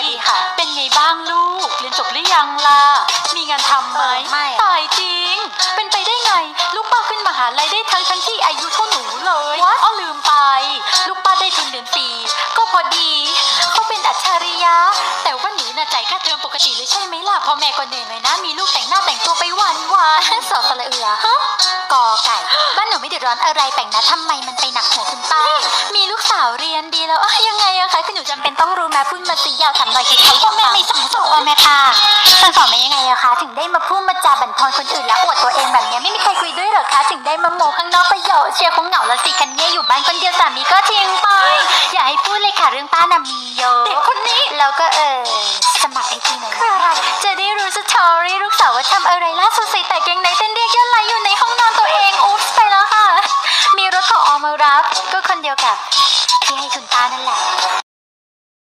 วัสดีค่ะ เป็นไงบ้างลูก เรียนจบหรือยังล่ะ มีงานทำไหมเออไม่อะตายจริง เป็นไปได้ไง ลูกป้าขึ้นมหาลัยได้ทั้งทั้งที่อายุเท่าหนูเลยอ๋อลืมไป ลูกป้าได้ทุนเรียนฟรีก็พอดี เขาเป็นอัจฉริยะ แต่ว่าหนูน่ะจ่ายค่าเทอมปกติเลยใช่ไหมล่ะพ่อแม่ก็เหนื่อยหน่อยนะ มีลูกแต่งหน้าแต่งตัวไปวันวันๆ สอสระเอือ ฮะกอไก่ บ้านหนูไม่เดือดร้อนอะไรแต่งนะทำไมมันไปหนักหัวคุณป้า มีลูกสาวเรียนดีแล้วอะยังไงอะคะคือหนูจำเป็นต้องรู้แม่ พูดมาสิยาวถามหน่อยใครๆพ่ก็อแม่ไม่สั่งสอนแม่ค่ะสั่งสอนมายังไงอะคะ ถึงได้มาพูดมาจาบั่นทอนคนอื่นและอวดตัวเองแบบเนี้ยไม่มีใครคุยด้วยเหรอคะ ถึงได้มาโมข้างนอกประโยชน์เชียร์คงเหงาละสิกันเนี่ยอยู่บ้านคนเดียวสามีก็ทิ้งไป อย่าให้พูดเลยค่ะเรื่องป้าน่ะมีเยอะเด็กคนนี้แล้วก็เออสมัครไอจีหน่อยนะจะได้รู้สตอรี่ลูกสาวว่าทำอะไรล่าสุดใส่แต่เกงในเต้นเรียกยอดไลค์อยู่ในห้องนอนตัวเองอุ๊บไปแล้วค่ะ มีรถของออกมารับ ก็คนเดียวกับที่ให้ทุน